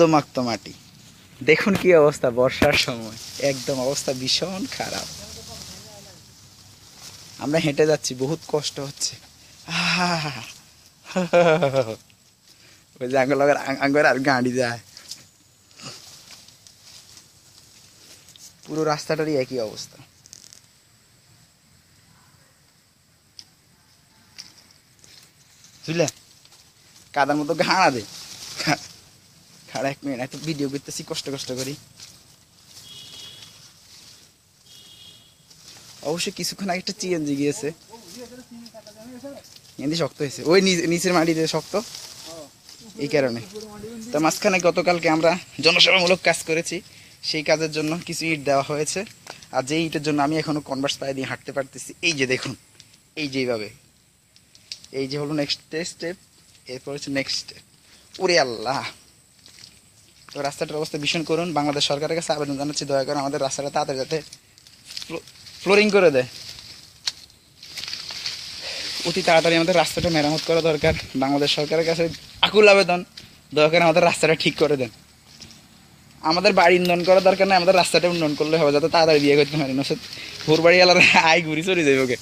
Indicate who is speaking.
Speaker 1: দমাক্ত মাটি। দেখুন কি অবস্থা বর্ষার সময়। একদম অবস্থা ভীষণ খারাপ। আমরা হেঁটে যাচ্ছি, বহুত কষ্ট হচ্ছে। ওই যে আঙ্গুল আঙ্গুর আর গাড়ি যায়। পুরো রাস্তাটারই একই অবস্থা। বুঝলে কাদার মতো ঘাড়া দে খাড়া এক মিনিট, এত ভিডিও করতেছি, কষ্ট কষ্ট করি। অবশ্যই কিছুক্ষণ আগে একটা চিএনজি গিয়েছে। এমনি শক্ত হয়েছে। ওই নিচ- নিচের মাটিতে শক্ত। এই কারণে। তা মাঝখানে গতকালকে আমরা জনসেবামূলক কাজ করেছি। সেই কাজের জন্য কিছু ইট দেওয়া হয়েছে। আর যে ইটের জন্য আমি এখনও কনভার্স পায়ে দিয়ে হাঁটতে পারতেছি, এই যে দেখুন, এই যে এইভাবে। এই যে হলো নেক্সট স্টেপ এরপর হচ্ছে নেক্সট স্টেপ ওরে আল্লাহ! তো রাস্তাটার অবস্থা ভীষণ করুন। বাংলাদেশ সরকারের কাছে আবেদন জানাচ্ছি, দয়া করে আমাদের রাস্তাটা তাড়াতাড়ি যাতে ফ্লোরিং করে দেয়। অতি তাড়াতাড়ি আমাদের রাস্তাটা মেরামত করা দরকার। বাংলাদেশ সরকারের কাছে আকুল আবেদন। দয়া করে আমাদের রাস্তাটা ঠিক করে দেন। আমাদের বাড়ি উন্নয়ন করা দরকার নেই, আমাদের রাস্তাটা উন্নয়ন করলে হবে, যাতে তাড়াতাড়ি বিয়ে করতে পারি। নসে ভোর বাড়ি এলার আয় ঘুরি চলে যাবে ওকে